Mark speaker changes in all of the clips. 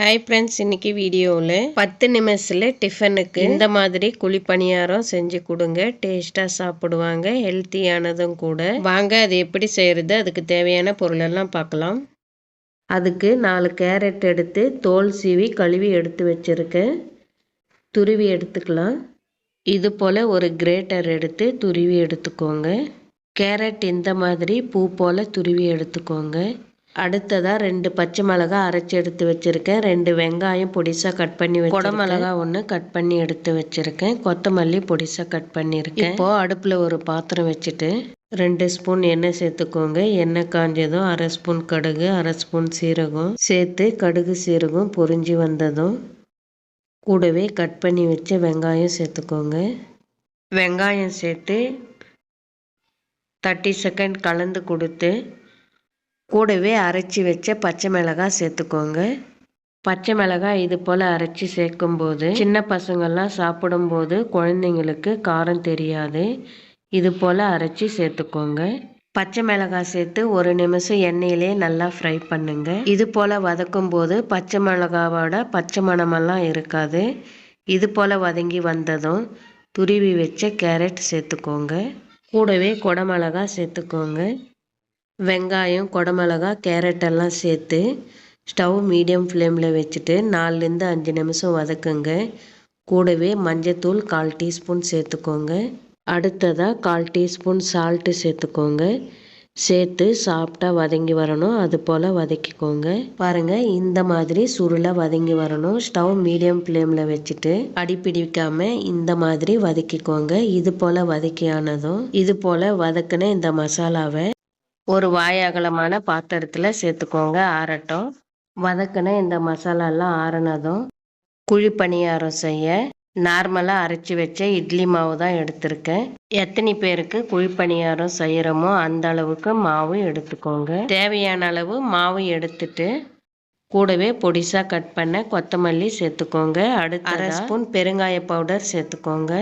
Speaker 1: Hi friends இன்னைக்கு வீடியோவில் பத்து நிமிஷத்தில் டிஃபனுக்கு இந்த மாதிரி குழிப்பணியாரம் செஞ்சு கொடுங்க. டேஸ்ட்டாக சாப்பிடுவாங்க ஹெல்த்தியானதும் கூட. வாங்க அது எப்படி செய்கிறது அதுக்கு தேவையான பொருளெல்லாம் பார்க்கலாம். அதுக்கு நாலு கேரட் எடுத்து தோல் சீவி கழுவி எடுத்து வச்சுருக்கேன். துருவி எடுத்துக்கலாம். இது போல் ஒரு கிரேட்டர் எடுத்து துருவி எடுத்துக்கோங்க. கேரட் இந்த மாதிரி பூ போல் துருவி எடுத்துக்கோங்க. அடுத்ததாக ரெண்டு பச்சை மிளகா அரைச்சி எடுத்து வச்சுருக்கேன். ரெண்டு வெங்காயம் பொடிசாக கட் பண்ணி வச்சு குடமிளகா ஒன்று கட் பண்ணி எடுத்து வச்சுருக்கேன். கொத்தமல்லி பொடிசாக கட் பண்ணியிருக்கேன் இப்போது அடுப்பில் ஒரு பாத்திரம் வச்சுட்டு ரெண்டு ஸ்பூன் எண்ணெய் சேர்த்துக்கோங்க. எண்ணெய் காஞ்சதும் அரை ஸ்பூன் கடுகு அரை ஸ்பூன் சீரகம் சேர்த்து கடுகு சீரகம் பொரிஞ்சு வந்ததும் கூடவே கட் பண்ணி வச்ச வெங்காயம் சேர்த்துக்கோங்க. வெங்காயம் சேர்த்து தேர்ட்டி செகண்ட் கலந்து கொடுத்து கூடவே அரைச்சி வச்ச பச்சை மிளகாய் சேர்த்துக்கோங்க. பச்சை மிளகாய் இது போல் அரைச்சி சேர்க்கும்போது சின்ன பசங்கள்லாம் சாப்பிடும்போது குழந்தைங்களுக்கு காரம் தெரியாது. இது போல் அரைச்சி சேர்த்துக்கோங்க. பச்சை மிளகாய் சேர்த்து ஒரு நிமிஷம் எண்ணெயிலே நல்லா ஃப்ரை பண்ணுங்க. இது போல் வதக்கும் போது பச்சை மிளகாவோட பச்சை மணமெல்லாம் இருக்காது. இது போல் வதங்கி வந்ததும் துருவி வச்ச கேரட் சேர்த்துக்கோங்க. கூடவே குடமிளகா சேர்த்துக்கோங்க. வெங்காயம் குடமிளகா கேரட் எல்லாம் சேர்த்து ஸ்டவ் மீடியம் ஃப்ளேமில் வச்சுட்டு நாலுலேருந்து அஞ்சு நிமிஷம் வதக்குங்க. கூடவே மஞ்சத்தூள் கால் டீஸ்பூன் சேர்த்துக்கோங்க. அடுத்ததாக கால் டீஸ்பூன் சால்ட்டு சேர்த்துக்கோங்க. சேர்த்து சாஃப்டாக வதங்கி வரணும். அது போல் வதக்கிக்கோங்க. பாருங்கள் இந்த மாதிரி சுருளாக வதங்கி வரணும். ஸ்டவ் மீடியம் ஃப்ளேமில் வச்சுட்டு அடிப்பிடிக்காம இந்த மாதிரி வதக்கிக்கோங்க. இது போல் வதக்கியானதும் இது போல் வதக்குன இந்த மசாலாவை ஒரு வாய் அகலமான பாத்திரத்தில் சேர்த்துக்கோங்க ஆறட்டும். வதக்கின இந்த மசாலாலாம் ஆறினதும் குழி பணியாரம் செய்ய நார்மலாக அரைச்சி வச்ச இட்லி மாவு தான் எடுத்திருக்கேன். எத்தனை பேருக்கு குழி பணியாரம் செய்கிறோமோ அந்த அளவுக்கு மாவு எடுத்துக்கோங்க. தேவையான அளவு மாவு எடுத்துட்டு கூடவே பொடிசாக கட் பண்ண கொத்தமல்லி சேர்த்துக்கோங்க. அடுத்து அரை ஸ்பூன் பெருங்காய பவுடர் சேர்த்துக்கோங்க.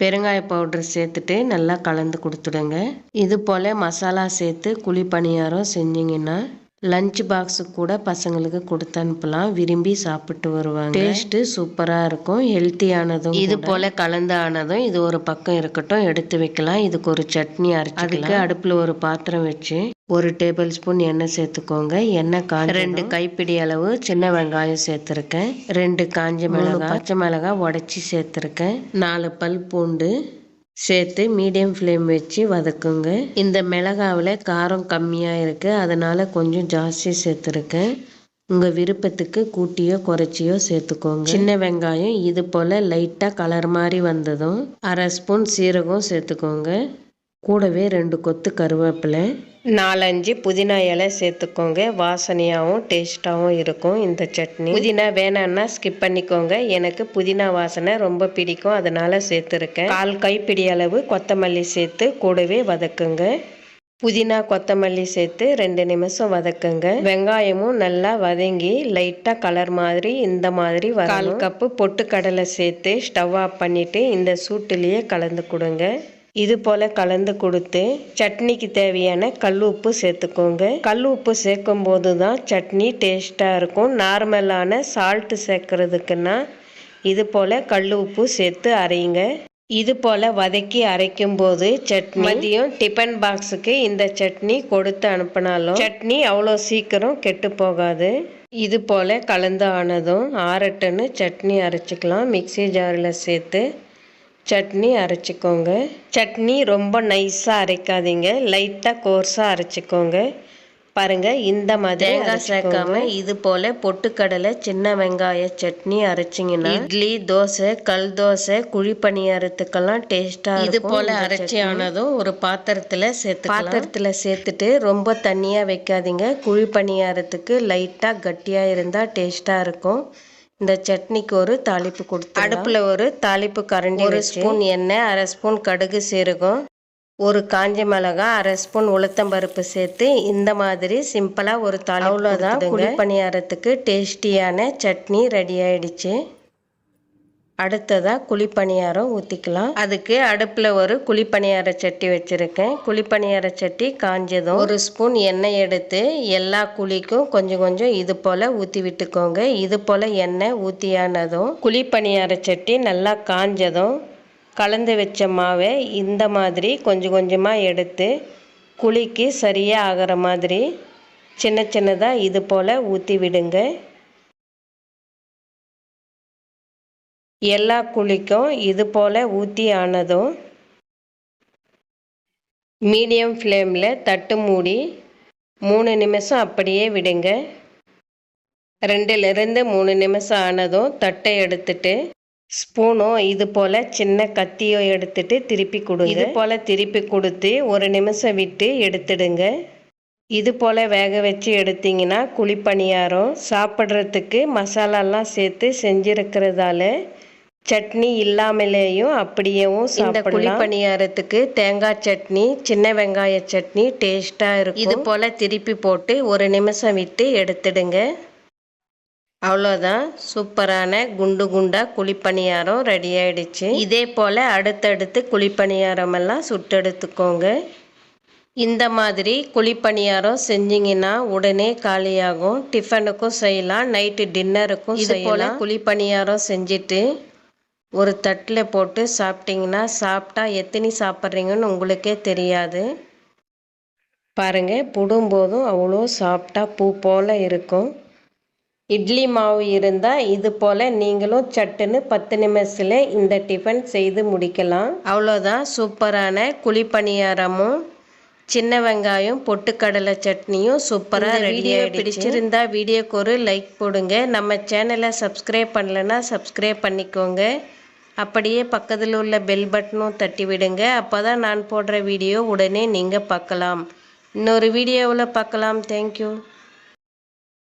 Speaker 1: பெருங்காய பவுடர் சேர்த்துட்டு நல்லா கலந்து கொடுத்துடுங்க. இது போல் மசாலா சேர்த்து குழி பணியாரம் செஞ்சிங்கன்னா லஞ்ச் பாக்ஸுக்கு கூட பசங்களுக்கு கொடுத்து அனுப்பலாம். விரும்பி சாப்பிட்டு வருவாங்க. டேஸ்ட்டு சூப்பராக இருக்கும். ஹெல்த்தியானதும் இது போல் கலந்து ஆனதும் இது ஒரு பக்கம் இருக்கட்டும் எடுத்து வைக்கலாம். இதுக்கு ஒரு சட்னி அரைச்சி அதுக்கு அடுப்பில் ஒரு பாத்திரம் வச்சு ஒரு டேபிள் ஸ்பூன் எண்ணெய் சேர்த்துக்கோங்க. எண்ணெய் காஞ்ச ரெண்டு கைப்பிடி அளவு சின்ன வெங்காயம் சேர்த்துருக்கேன். ரெண்டு காஞ்ச மிளகாய். பச்சை மிளகாய் உடச்சி சேர்த்துருக்கேன். நாலு பல் பூண்டு சேர்த்து மீடியம் ஃப்ளேம் வச்சு வதக்குங்க. இந்த மிளகாவில் காரம் கம்மியாக இருக்குது அதனால் கொஞ்சம் ஜாஸ்தி சேர்த்துருக்கேன். உங்கள் விருப்பத்துக்கு கூட்டியோ குறைச்சியோ சேர்த்துக்கோங்க. சின்ன வெங்காயம் இது போல் லைட்டாக கலர் மாதிரி வந்ததும் அரை ஸ்பூன் சீரகம் சேர்த்துக்கோங்க. கூடவே ரெண்டு கொத்து கருவேப்பிலை. நாலஞ்சு புதினா இலை சேர்த்துக்கோங்க. வாசனையாகவும் டேஸ்ட்டாகவும் இருக்கும் இந்த சட்னி. புதினா வேணான்னா ஸ்கிப் பண்ணிக்கோங்க. எனக்கு புதினா வாசனை ரொம்ப பிடிக்கும். அதனால் சேர்த்துருக்கேன். கால் கைப்பிடி அளவு கொத்தமல்லி சேர்த்து கூடவே வதக்குங்க. புதினா கொத்தமல்லி சேர்த்து ரெண்டு நிமிஷம் வதக்குங்க. வெங்காயமும் நல்லா வதங்கி லைட்டாக கலர் மாதிரி இந்த மாதிரி கால் கப்பு பொட்டுக்கடலை சேர்த்து ஸ்டவ் ஆஃப் பண்ணிவிட்டு இந்த சூட்டுலேயே கலந்து கொடுங்க. இது போல் கலந்து கொடுத்து சட்னிக்கு தேவையான கல் உப்பு சேர்த்துக்கோங்க. கல் உப்பு சேர்க்கும் போது தான் சட்னி டேஸ்ட்டாக இருக்கும். நார்மலான சால்ட்டு சேர்க்குறதுக்குன்னா இது போல் கல் உப்பு சேர்த்து அரைங்க இது போல் வதக்கி அரைக்கும் போது சட்னி மதியம் டிஃபன் பாக்ஸுக்கு இந்த சட்னி கொடுத்து அனுப்பினாலும் சட்னி அவ்வளோ சீக்கிரம் கெட்டு போகாது. இது போல் கலந்து ஆனதும் ஆரட்டுன்னு சட்னி அரைச்சிக்கலாம். மிக்சி ஜாரில் சேர்த்து சட்னி அரைச்சிக்கோங்க. சட்னி ரொம்ப நைஸாக அரைக்காதீங்க. லைட்டாக கோர்ஸாக அரைச்சிக்கோங்க. பாருங்கள் இந்த மாதிரி தேங்காய் சேர்க்காம இது போல் பொட்டுக்கடலை சின்ன வெங்காய சட்னி அரைச்சிங்கன்னா இட்லி தோசை கல் தோசை குழி பணியாரத்துக்கெல்லாம் டேஸ்ட்டாக இது போல் அரைச்சி ஆனதும் ஒரு பாத்திரத்தில் சேர்த்து பாத்திரத்தில் சேர்த்துட்டு ரொம்ப தண்ணியாக வைக்காதீங்க. குழி பணியாரத்துக்கு லைட்டாக கட்டியாக இருந்தால் டேஸ்ட்டாக இருக்கும். இந்த சட்னிக்கு ஒரு தாளிப்பு கொடுத்து அடுப்பில் ஒரு தாளிப்பு கரண்டி ஒரு ஸ்பூன் எண்ணெய் அரை ஸ்பூன் கடுகு சீரகம் ஒரு காஞ்ச மிளகா அரை ஸ்பூன் உளுத்தம்பருப்பு சேர்த்து இந்த மாதிரி சிம்பிளாக ஒரு தாளி அவ்வளோதான் குழி பணியாரத்துக்கு டேஸ்டியான சட்னி ரெடி ஆயிடுச்சு. அடுத்ததாக குழிப்பணியாரம் ஊற்றிக்கலாம் அதுக்கு அடுப்பில் ஒரு குழிப்பணியார சட்டி வச்சுருக்கேன். குழிப்பணியார சட்டி காஞ்சதும் ஒரு ஸ்பூன் எண்ணெய் எடுத்து எல்லா குழிக்கும் கொஞ்சம் கொஞ்சம் இது போல் ஊற்றி விட்டுக்கோங்க. இது போல் எண்ணெய் ஊற்றியானதும் குழிப்பணியார சட்டி நல்லா காஞ்சதும் கலந்து வச்ச மாவை இந்த மாதிரி கொஞ்சம் கொஞ்சமாக எடுத்து குழிக்கு சரியாக ஆகிற மாதிரி சின்ன சின்னதாக இது போல் ஊற்றி விடுங்க. எல்லா குழிக்கும் இது போல் ஊற்றி ஆனதும் மீடியம் ஃப்ளேமில் தட்டு மூடி மூணு நிமிஷம் அப்படியே விடுங்க. ரெண்டுலேருந்து மூணு நிமிஷம் ஆனதும் தட்டை எடுத்துட்டு ஸ்பூனோ இது போல் சின்ன கத்தியோ எடுத்துட்டு திருப்பி கொடுங்க. இது போல் திருப்பி கொடுத்து ஒரு நிமிஷம் விட்டு எடுத்துடுங்க. இது போல் வேக வச்சு எடுத்தீங்கன்னா குழிப்பணியாரம் சாப்பிட்றதுக்கு மசாலாலாம் சேர்த்து செஞ்சுருக்கிறதால சட்னி இல்லாமலேயும் அப்படியேவும் இந்த குழிப்பணியாரத்துக்கு தேங்காய் சட்னி சின்ன வெங்காய சட்னி டேஸ்ட்டாக இருக்கும். இது போல் திருப்பி போட்டு ஒரு நிமிஷம் விட்டு எடுத்துடுங்க. அவ்வளோதான். சூப்பரான குண்டு குண்டாக குழிப்பணியாரம் ரெடி ஆயிடுச்சு. இதே போல் அடுத்தடுத்து குழிப்பணியாரமெல்லாம் சுட்டெடுத்துக்கோங்க. இந்த மாதிரி குழிப்பணியாரம் செஞ்சிங்கன்னா உடனே காலியாகும். டிஃபனுக்கும் செய்யலாம். நைட்டு டின்னருக்கும் இது போல் குழிப்பணியாரம் செஞ்சுட்டு ஒரு தட்டில் போட்டு சாப்பிட்டிங்கன்னா சாப்பிட்டா எத்தனை சாப்பிட்றீங்கன்னு உங்களுக்கே தெரியாது. பாருங்கள் புடும்போதும் அவ்வளோ சாப்பிட்டா பூ போல் இருக்கும். இட்லி மாவு இருந்தால் இது போல் நீங்களும் சட்டுன்னு பத்து நிமிஷத்தில் இந்த டிஃபன் செய்து முடிக்கலாம். அவ்வளோதான். சூப்பரான குழிப்பணியாரமும் சின்ன வெங்காயம் பொட்டுக்கடலை சட்னியும் சூப்பராக ரெடி பிடிச்சிருந்தா வீடியோக்கு ஒரு லைக் போடுங்க. நம்ம சேனலை சப்ஸ்கிரைப் பண்ணலைன்னா சப்ஸ்கிரைப் பண்ணிக்கோங்க. அப்படியே பக்கத்தில் உள்ள பெல் பட்டனும் தட்டி விடுங்க. அப்போ தான் நான் போடுற வீடியோ உடனே நீங்கள் பார்க்கலாம். இன்னொரு வீடியோவில் பார்க்கலாம். தேங்க்யூ